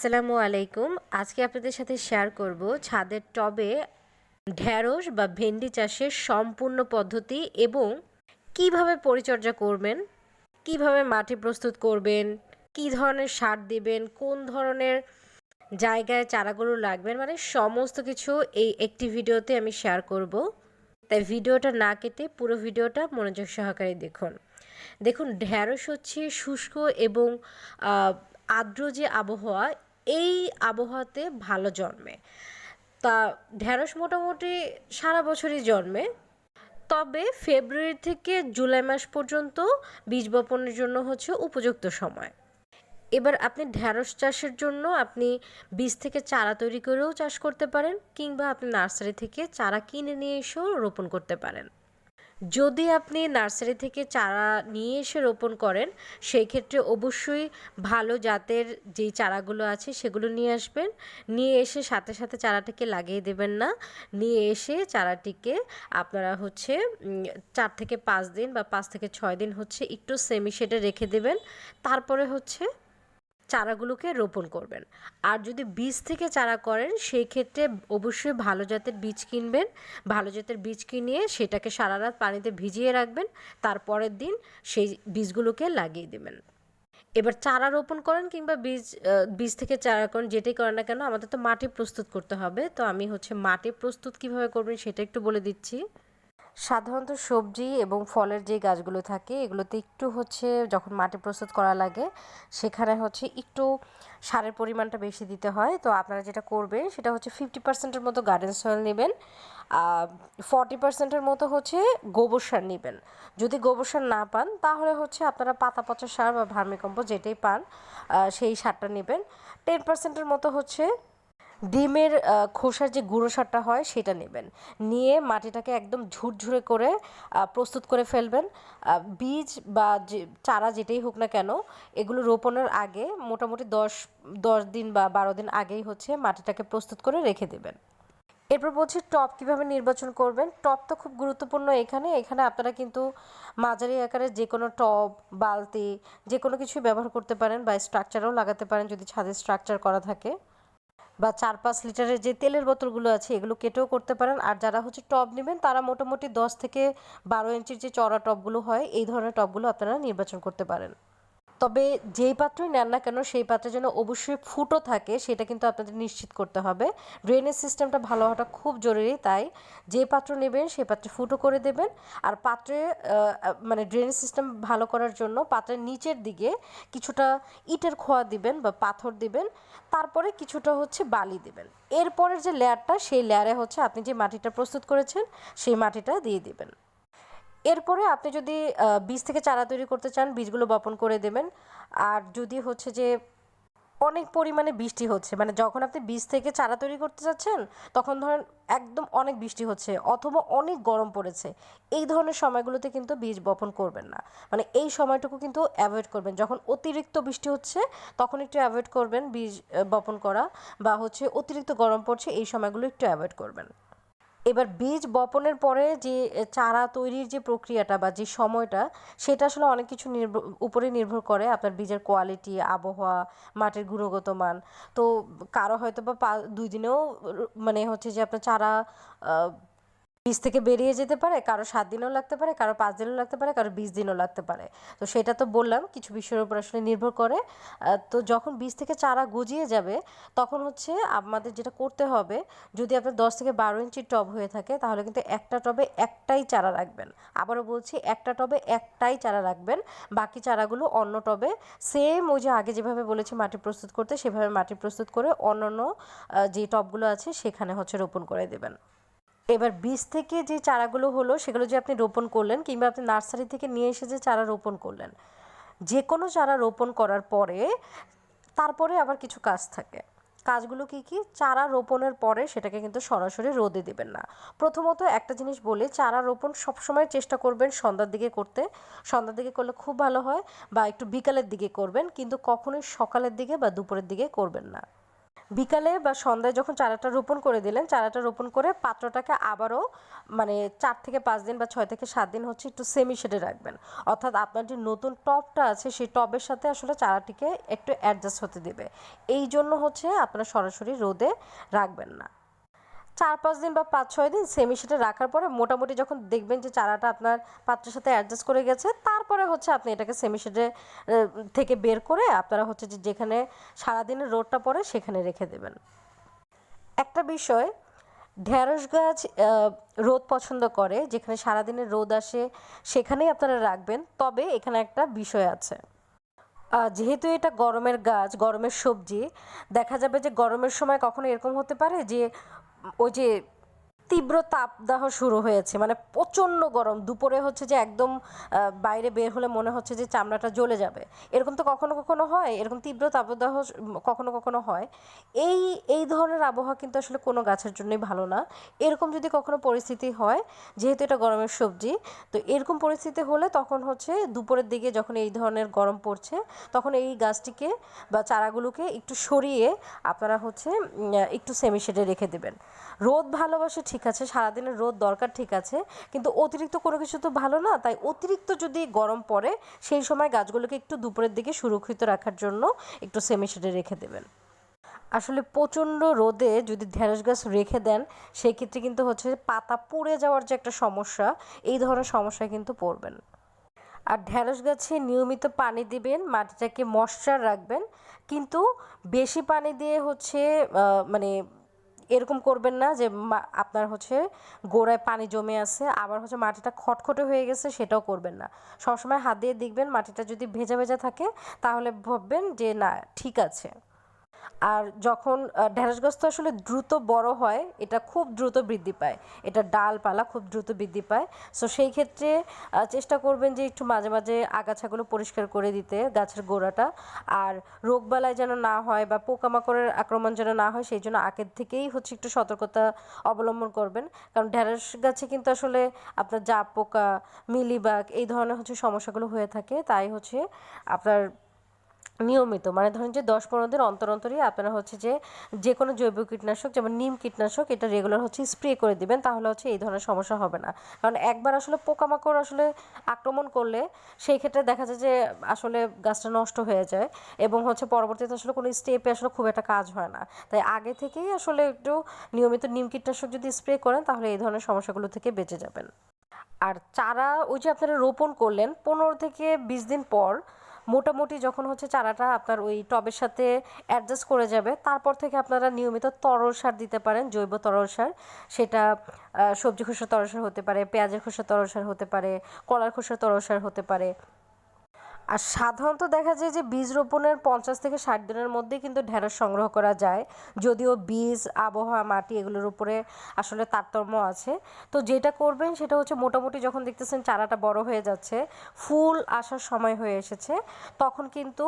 আসসালামু আলাইকুম। আজকে আপনাদের সাথে শেয়ার করব ছাদের টবে ঢ্যাঁড়স বা ভেন্ডি চাষের সম্পূর্ণ পদ্ধতি এবং কীভাবে পরিচর্যা করবেন, কীভাবে মাটি প্রস্তুত করবেন, কি ধরনের সার দিবেন, কোন ধরনের জায়গায় চারাগুলো লাগবেন মানে সমস্ত কিছু এই একটি ভিডিওতে আমি শেয়ার করব। তাই ভিডিওটা না কেটে পুরো ভিডিওটা মনোযোগ সহকারে দেখুন। দেখুন ঢ্যাঁড়স হচ্ছে শুষ্ক এবং আর্দ্র যে আবহাওয়া এই আবহাওয়াতে ভালো জন্মে। তা ঢ্যাঁড়স মোটামুটি সারা বছরই জন্মে। তবে ফেব্রুয়ারি থেকে জুলাই মাস পর্যন্ত বীজ বপনের জন্য হচ্ছে উপযুক্ত সময়। এবার আপনি ঢ্যাঁড়স চাষের জন্য আপনি বীজ থেকে চারা তৈরি করেও চাষ করতে পারেন কিংবা আপনি নার্সারি থেকে চারা কিনে নিয়ে এসেও রোপণ করতে পারেন। যদি আপনি নার্সারি থেকে চারা নিয়ে এসে রোপণ করেন, সেই ক্ষেত্রে অবশ্যই ভালো জাতের যেই চারাগুলো আছে সেগুলো নিয়ে আসবেন। নিয়ে এসে সাথে সাথে চারাটিকে লাগিয়ে দেবেন না। নিয়ে এসে চারাটিকে আপনারা হচ্ছে চার থেকে পাঁচ দিন বা পাঁচ থেকে ছয় দিন হচ্ছে একটু সেমি শেডে রেখে দেবেন। তারপরে হচ্ছে চারাগুলোকে রোপণ করবেন। আর যদি বীজ থেকে চারা করেন সেই ক্ষেত্রে অবশ্যই ভালো জাতের বীজ কিনবেন। ভালো জাতের বীজ কিনিয়ে সেটাকে সারা রাত পানিতে ভিজিয়ে রাখবেন। তারপরের দিন সেই বীজগুলোকে লাগিয়ে দেবেন। এবার চারা রোপণ করেন কিংবা বীজ বীজ থেকে চারা করেন, যেটাই করেন না কেন, আমাদের তো মাটি প্রস্তুত করতে হবে। তো আমি হচ্ছে মাটি প্রস্তুত কীভাবে করবেন সেটা একটু বলে দিচ্ছি। সাধারণত সবজি এবং ফলের যে গাছগুলো থাকে, এগুলোতে একটু হচ্ছে যখন মাটি প্রস্তুত করা লাগে, সেখানে হচ্ছে একটু সারের পরিমাণটা বেশি দিতে হয়। তো আপনারা যেটা করবেন, সেটা হচ্ছে ফিফটি পার্সেন্টের মতো গার্ডেন সয়েল নেবেন ফর্টি পার্সেন্টের মতো হচ্ছে গোবর সার নেবেন। যদি গোবর সার না পান, তাহলে হচ্ছে আপনারা পাতা পচা সার বা ভার্মিকম্পোস্ট যেটাই পান সেই সারটা নেবেন। টেন পার্সেন্টের মতো হচ্ছে ডিমের খোসার যে গুঁড়ো সারটা হয় সেটা নেবেন। নিয়ে মাটিটাকে একদম ঝুরঝুরে করে প্রস্তুত করে ফেলবেন। বীজ বা যে, চারা যেটাই হোক না কেন, এগুলো রোপণের আগে মোটামুটি দশ দশ দিন বা বারো দিন আগেই হচ্ছে মাটিটাকে প্রস্তুত করে রেখে দেবেন। এরপর বলছি টপ কীভাবে নির্বাচন করবেন? টপ তো খুব গুরুত্বপূর্ণ এখানে। এখানে আপনারা কিন্তু মাঝারি আকারের যে কোনো টব, বালতি, যে কোনো কিছু ব্যবহার করতে পারেন বা স্ট্রাকচারও লাগাতে পারেন যদি ছাদের স্ট্রাকচার করা থাকে। বা চার পাঁচ লিটারের যে তেলের বোতলগুলো আছে, এগুলো কেটেও করতে পারেন। আর যারা হচ্ছে টব নেবেন, তারা মোটামুটি দশ থেকে বারো ইঞ্চির যে চড়া টবগুলো হয়, এই ধরনের টবগুলো আপনারা নির্বাচন করতে পারেন। তবে যেই পাত্রই নেন না কেন, সেই পাত্রে যেন অবশ্যই ফুটো থাকে, সেটা কিন্তু আপনাদের নিশ্চিত করতে হবে। ড্রেনেজ সিস্টেমটা ভালো হওয়াটা খুব জরুরি, তাই যে পাত্র নেবেন সেই পাত্রে ফুটো করে দেবেন। আর পাত্রে মানে ড্রেনেজ সিস্টেম ভালো করার জন্য পাত্রের নিচের দিকে কিছুটা ইটের খোয়া দিবেন বা পাথর দিবেন, তারপরে কিছুটা হচ্ছে বালি দিবেন। এরপরের যে লেয়ারটা, সেই লেয়ারে হচ্ছে আপনি যে মাটিটা প্রস্তুত করেছেন, সেই মাটিটা দিয়ে দিবেন। এরপরে আপনি যদি বীজ থেকে চারা তৈরি করতে চান, বীজগুলো বপন করে দেবেন। আর যদি হচ্ছে যে অনেক পরিমাণে বৃষ্টি হচ্ছে মানে যখন আপনি বীজ থেকে চারা তৈরি করতে যাচ্ছেন, তখন ধরেন একদম অনেক বৃষ্টি হচ্ছে, অথবা অনেক গরম পড়েছে, এই ধরনের সময়গুলোতে কিন্তু বীজ বপন করবেন না। মানে এই সময়টুকু কিন্তু অ্যাভয়েড করবেন। যখন অতিরিক্ত বৃষ্টি হচ্ছে, তখন একটু অ্যাভয়েড করবেন বীজ বপন করা, বা হচ্ছে অতিরিক্ত গরম পড়ছে, এই সময়গুলো একটু অ্যাভয়েড করবেন। এবার বীজ বপনের পরে যে চারা তৈরির যে প্রক্রিয়াটা বা যে সময়টা, সেটা আসলে অনেক কিছু নির্ভর উপরে নির্ভর করে আপনার বীজের কোয়ালিটি আবহাওয়া, মাটির গুণগত মান। তো কারও হয়তো বা দুই দিনেও মানে হচ্ছে যে আপনার চারা বীজ থেকে বেরিয়ে যেতে পারে, কারও সাত দিনও লাগতে পারে, কারও পাঁচ দিনও লাগতে পারে, কারও বিশ দিনও লাগতে পারে। তো সেটা তো বললাম, কিছু বিষয়ের উপর আসলে নির্ভর করে। তো যখন বীজ থেকে চারা গজিয়ে যাবে, তখন হচ্ছে আমাদের যেটা করতে হবে, যদি আপনার দশ থেকে বারো ইঞ্চির টব হয়ে থাকে, তাহলে কিন্তু একটা টবে একটাই চারা রাখবেন। আবারও বলছি, একটা টবে একটাই চারা রাখবেন। বাকি চারাগুলো অন্য টবে সেম ওই যে আগে যেভাবে বলেছি, মাটি প্রস্তুত করতে, সেভাবে মাটি প্রস্তুত করে অন্য অন্য যে টবগুলো আছে, সেখানে হচ্ছে রোপণ করে দেবেন। এবার বীজ থেকে যে চারাগুলো হলো, সেগুলো যে আপনি রোপণ করলেন কিংবা আপনি নার্সারি থেকে নিয়ে এসে যে চারা রোপণ করলেন, যে কোনো চারা রোপণ করার পরে তারপরে আবার কিছু কাজ থাকে। কাজগুলো কি কি? চারা রোপণের পরে সেটাকে কিন্তু সরাসরি রোদে দেবেন না। প্রথমত একটা জিনিস বলে, চারা রোপণ সবসময় চেষ্টা করবেন সন্ধ্যার দিকে করতে। সন্ধ্যার দিকে করলে খুব ভালো হয় বা একটু বিকালের দিকে করবেন, কিন্তু কখনোই সকালের দিকে বা দুপুরের দিকে করবেন না। বিকালে বা সন্ধ্যায় যখন চারাটা রোপণ করে দিলেন, চারাটা রোপণ করে পাত্রটাকে আবারও মানে চার থেকে পাঁচ দিন বা ছয় থেকে সাত দিন হচ্ছে একটু সেমি শেডে রাখবেন। অর্থাৎ আপনার যে নতুন টবটা আছে, সেই টবের সাথে আসলে চারাটিকে একটু অ্যাডজাস্ট হতে দেবে। এই জন্য হচ্ছে আপনারা সরাসরি রোদে রাখবেন না। চার পাঁচ দিন বা পাঁচ ছয় দিন সেমি শেডে রাখার পরে মোটামুটি যখন দেখবেন যে চারাটা আপনার পাত্রের সাথে অ্যাডজাস্ট করে গেছে তারপরে হচ্ছে আপনি এটাকে সেমি শেডে থেকে বের করে আপনারা হচ্ছে যে যেখানে সারাদিনের রোদটা পড়ে সেখানে রেখে দেবেন। একটা বিষয় ঢ্যাঁড়স গাছ রোদ পছন্দ করে, যেখানে সারাদিনের রোদ আসে সেখানেই আপনারা রাখবেন। তবে এখানে একটা বিষয় আছে যেহেতু এটা গরমের গাছ, গরমের সবজি, দেখা যাবে যে গরমের সময় কখনো এরকম হতে পারে যে, ওই যে তীব্র তাপদাহ শুরু হয়েছে। মানে প্রচণ্ড গরম। দুপুরে হচ্ছে যে একদম বাইরে বের হলে মনে হচ্ছে যে চামড়াটা জ্বলে যাবে। এরকম তো কখনো কখনো হয়। এরকম তীব্র তাপদাহ কখনো কখনো হয়। এই এই ধরনের আবহাওয়া কিন্তু আসলে কোনো গাছের জন্যই ভালো না। এরকম যদি কখনো পরিস্থিতি হয়, যেহেতু এটা গরমের সবজি, তো এরকম পরিস্থিতি হলে তখন হচ্ছে দুপুরের দিকে যখন এই ধরনের গরম পড়ছে, তখন এই গাছটিকে বা চারাগুলোকে একটু সরিয়ে আপনারা হচ্ছে একটু সেমি শেডে রেখে দেবেন। রোদ ভালোবাসে ঠিক আছে, সারাদিনের রোদ দরকার ঠিক আছে, কিন্তু অতিরিক্ত কোনো কিছু তো ভালো না। তাই অতিরিক্ত যদি গরম পড়ে, সেই সময় গাছগুলোকে একটু দুপুরের দিকে সুরক্ষিত রাখার জন্য একটু সেমি শেডে রেখে দেবেন। আসলে প্রচণ্ড রোদে যদি ঢেঁড়স গাছ রেখে দেন, সেই ক্ষেত্রে কিন্তু হচ্ছে পাতা পুড়ে যাওয়ার যে একটা সমস্যা, এই ধরনের সমস্যায় কিন্তু পড়বেন। আর ঢেঁড়স গাছে নিয়মিত পানি দিবেন, মাটিটাকে ময়শ্চার রাখবেন, কিন্তু বেশি পানি দিয়ে হচ্ছে মানে এরকম করবেন না যে আপনার হচ্ছে গোড়ায় পানি জমে আছে, আবার হচ্ছে মাটিটা খটখটে হয়ে গেছে সেটাও করবেন না। সবসময় হাত দিয়ে দেখবেন মাটিটা যদি ভেজা ভেজা থাকে, তাহলে ভাববেন যে না, ঠিক আছে। আর যখন গাছ তো আসলে দ্রুত বড় হয়, এটা খুব দ্রুত বৃদ্ধি পায়। এটা ডালপালা খুব দ্রুত বৃদ্ধি পায়। সো সেই ক্ষেত্রে চেষ্টা করবেন যে একটু মাঝে মাঝে আগাছাগুলো পরিষ্কার করে দিতে, গাছের গোড়াটা। আর রোগবালাই যেন না হয় বা পোকামাকড়ের আক্রমণ যেন না হয়, সেই জন্য আগের থেকেই হচ্ছে একটু সতর্কতা অবলম্বন করবেন। কারণ ঢেঁড়স গাছে কিন্তু আসলে আপনার জাপ পোকা মিলিবাগ এই ধরনের হচ্ছে সমস্যাগুলো হয়ে থাকে। তাই হচ্ছে আপনার নিয়মিত। মানে ধরেন যে দশ পনেরো দিন অন্তর অন্তরই আপনারা হচ্ছে যে যে কোনো জৈব কীটনাশক, যেমন নিম কীটনাশক, এটা রেগুলার হচ্ছে স্প্রে করে দিবেন, তাহলে হচ্ছে এই ধরনের সমস্যা হবে না। কারণ একবার আসলে পোকামাকড় আসলে আক্রমণ করলে সেই ক্ষেত্রে দেখা যায় যে আসলে গাছটা নষ্ট হয়ে যায় এবং হচ্ছে পরবর্তীতে আসলে কোনো স্টেপে আসলে খুব একটা কাজ হয় না। তাই আগে থেকেই আসলে একটু নিয়মিত নিম কীটনাশক যদি স্প্রে করেন, তাহলে এই ধরনের সমস্যাগুলো থেকে বেঁচে যাবেন। আর চারা ওই যে আপনারা রোপণ করলেন, পনেরো থেকে বিশ দিন পর মোটামুটি যখন হচ্ছে চারাটা আপনার ওই টবের সাথে অ্যাডজাস্ট করে যাবে, তারপর থেকে আপনারা নিয়মিত তরল সার দিতে পারেন, জৈব তরল সার। সেটা সবজি খোসার তরল সার হতে পারে, পেঁয়াজের খোসা তরল সার হতে পারে, কলার খোসা তরল সার হতে পারে। আর সাধারণত দেখা যায় যে বীজ রোপণের পঞ্চাশ থেকে ষাট দিনের মধ্যেই কিন্তু ঢেঁড়স সংগ্রহ করা যায়। যদিও বীজ, আবহাওয়া, মাটি এগুলোর উপরে আসলে তারতম্য আছে। তো যেটা করবেন সেটা হচ্ছে মোটামুটি যখন দেখতেছেন চারাটা বড় হয়ে যাচ্ছে, ফুল আসার সময় হয়ে এসেছে, তখন কিন্তু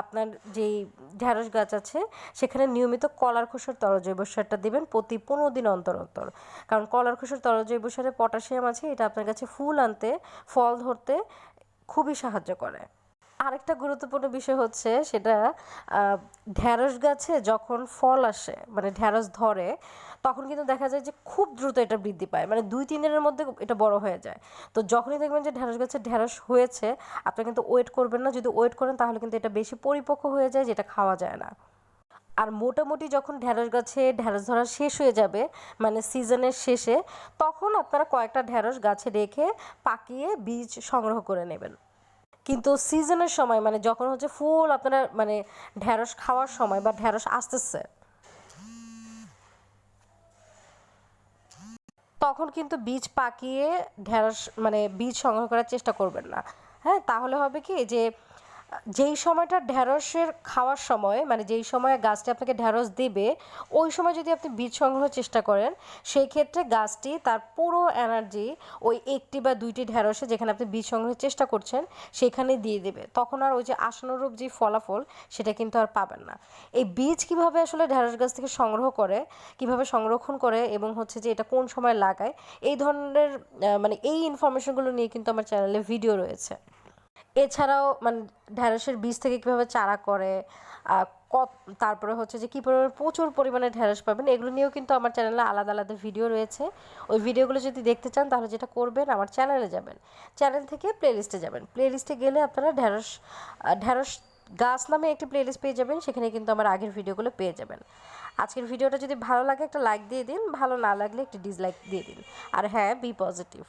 আপনার যেই ঢেঁড়স গাছ আছে, সেখানে নিয়মিত কলার খোসার তরল জৈব সারটা দেবেন প্রতি পনেরো দিন অন্তর অন্তর। কারণ কলার খোসার তরল জৈব সারে পটাশিয়াম আছে, এটা আপনার কাছে ফুল আনতে, ফল ধরতে খুবই সাহায্য করে। আরেকটা গুরুত্বপূর্ণ বিষয় হচ্ছে সেটা ঢ্যাঁড়স গাছে যখন ফল আসে মানে ঢ্যাঁড়স ধরে, তখন কিন্তু দেখা যায় যে খুব দ্রুত এটা বৃদ্ধি পায়। মানে দুই, তিন দিনের মধ্যে এটা বড় হয়ে যায়। তো যখনই দেখবেন যে ঢ্যাঁড়স গাছে ঢ্যাঁড়স হয়েছে, আপনি কিন্তু ওয়েট করবেন না। যদি ওয়েট করেন তাহলে কিন্তু এটা বেশি পরিপক্ক হয়ে যায়, যেটা খাওয়া যায় না। আর মোটামুটি যখন ঢ্যাঁড়স গাছে ঢ্যাঁড়স ধরা শেষ হয়ে যাবে মানে সিজনের শেষে, তখন আপনারা কয়েকটা ঢ্যাঁড়স গাছে রেখে পাকিয়ে বীজ সংগ্রহ করে নেবেন। কিন্তু সিজনের সময় মানে যখন হচ্ছে ফুল আপনারা মানে ঢ্যাঁড়স খাওয়ার সময় বা ঢ্যাঁড়স আসতেছে, তখন কিন্তু বীজ পাকিয়ে ঢ্যাঁড়স মানে বীজ সংগ্রহ করার চেষ্টা করবেন না। হ্যাঁ তাহলে হবে কি, যে যেই সময়টা ঢ্যাঁড়সের খাওয়ার সময় মানে যেই সময় গাছটি আপনাকে ঢ্যাঁড়স দেবে, ওই সময় যদি আপনি বীজ সংগ্রহ চেষ্টা করেন, সেই ক্ষেত্রে গাছটি তার পুরো এনার্জি ওই একটি বা দুইটি ঢ্যাঁড়সে যেখানে আপনি বীজ সংগ্রহের চেষ্টা করছেন, সেখানে দিয়ে দেবে। তখন আর ওই যে আশানুরূপ যে ফলাফল, সেটা কিন্তু আর পাবেন না। এই বীজ কীভাবে আসলে ঢ্যাঁড়স গাছ থেকে সংগ্রহ করে, কীভাবে সংরক্ষণ করে এবং হচ্ছে যে এটা কোন সময় লাগায়, এই ধরনের মানে এই ইনফরমেশনগুলো নিয়ে কিন্তু আমার চ্যানেলে ভিডিও রয়েছে। এছাড়াও মানে ঢ্যাঁড়সের বীজ থেকে কীভাবে চারা করে কত তারপরে হচ্ছে যে কী পরিমাণে প্রচুর পরিমাণে ঢেঁড়স পাবেন। এগুলো নিয়েও কিন্তু আমার চ্যানেলে আলাদা আলাদা ভিডিও রয়েছে। ওই ভিডিওগুলো যদি দেখতে চান তাহলে যেটা করবেন আমার চ্যানেলে যাবেন। চ্যানেল থেকে প্লেলিস্টে যাবেন। প্লেলিস্টে গেলে আপনারা ঢেঁড়স আহ, ঢেঁড়স গাছ নামে একটি প্লেলিস্ট পেয়ে যাবেন। সেখানে কিন্তু আমার আগের ভিডিওগুলো পেয়ে যাবেন। আজকের ভিডিওটা যদি ভালো লাগে একটা লাইক দিয়ে দিন ভালো না লাগলে একটি ডিসলাইক দিয়ে দিন। আর হ্যাঁ বি পজিটিভ